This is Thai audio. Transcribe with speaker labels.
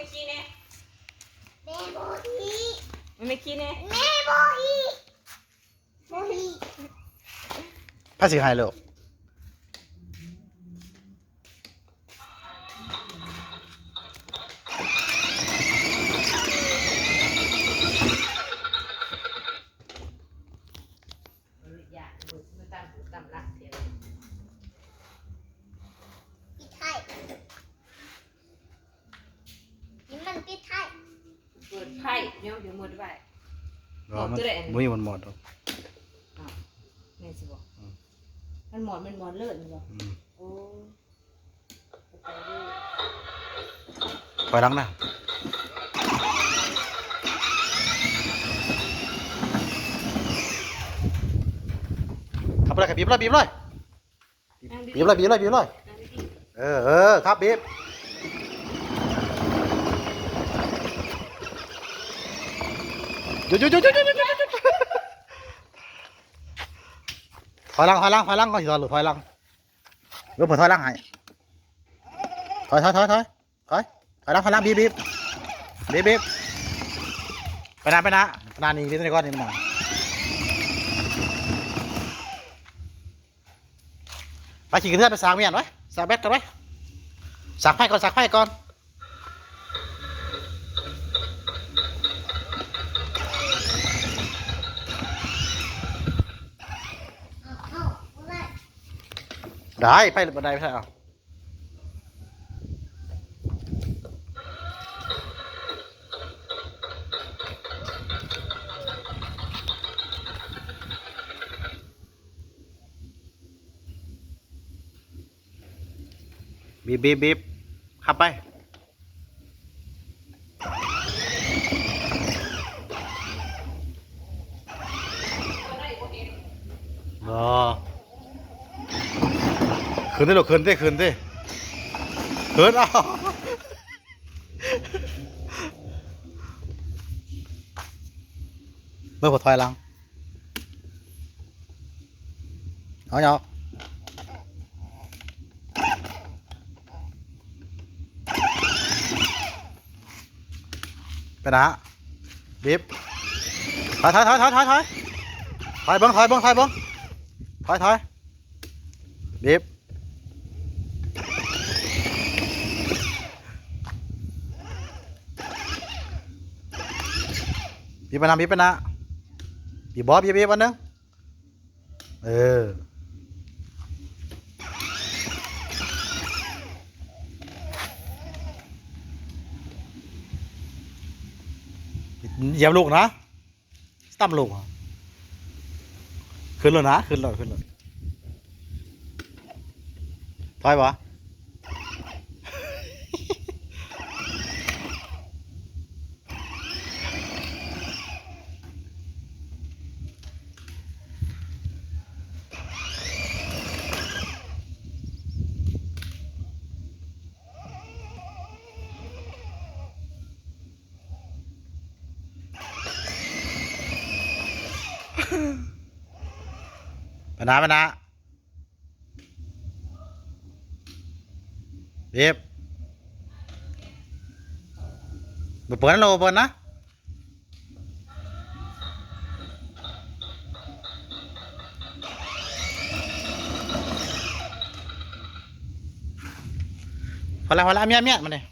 Speaker 1: ไม่ขี้น่
Speaker 2: แมโบฮี
Speaker 1: มันม่ขี้แน่
Speaker 2: แม่โบฮีโบฮี
Speaker 3: ภา
Speaker 1: ษา
Speaker 2: ไทยลกตำละ
Speaker 1: เดี๋ยวเดี๋ยวมืดไป
Speaker 3: รอมันมุ้ยมันหมดหรอก
Speaker 1: แม่สิบอก
Speaker 3: อืม
Speaker 1: มันหมอนมันหมอนเลิศเหรอ
Speaker 3: อืม
Speaker 1: โอ้ไปดู
Speaker 3: ถอยหลังนะขับไปเลยขับบีบเลยบีบเลยบีบเลยบีบเลยบีบเลย
Speaker 1: นั่งดี
Speaker 3: เออเออครับบีบ หยยยยยยยถอยหลังถอยหลังถอยหลังก็ถอยหรือถอยหลังรือผมถอยหลังให้ถอยถอยถอยถอยถอยถอยหลังถอยหลังบีบบีบบีบบีบไปนะไปนะไปนะนี่พี่ตันก้อนนี่มันหนาไปขี่ขึ้นเรือไปสางเมียนไว้สางแบตกันไว้สางไพ่ก่อนสางไพ่ก่อน
Speaker 2: ได้
Speaker 3: ไปบันไดไม่ใช่เอาบีบบีบบีบขับไปรอคื นได้หรอคืนได้คืนได้คืนเอาเมื่อผมถอยหลังเอาเนาะไปนะบีบถอยถอยถอยถอยถอยถอยถอยเบิ้งถอยเบิ้งถอยเบิ้งถอยถอยบีบ บีบไปนะบีบไปนะบีบบอสบีบบีบอันนึงเออเหยียบลูกนะตั้มลูกอขึ้นเลยนะขึ้นเลยขึ้นเลยถอยปะ ปนะไปนะบีบบ่เปิดนะเราบ่เปิดนะพอแล้วพอแล้วเอาเมียเมียมาเนี่ย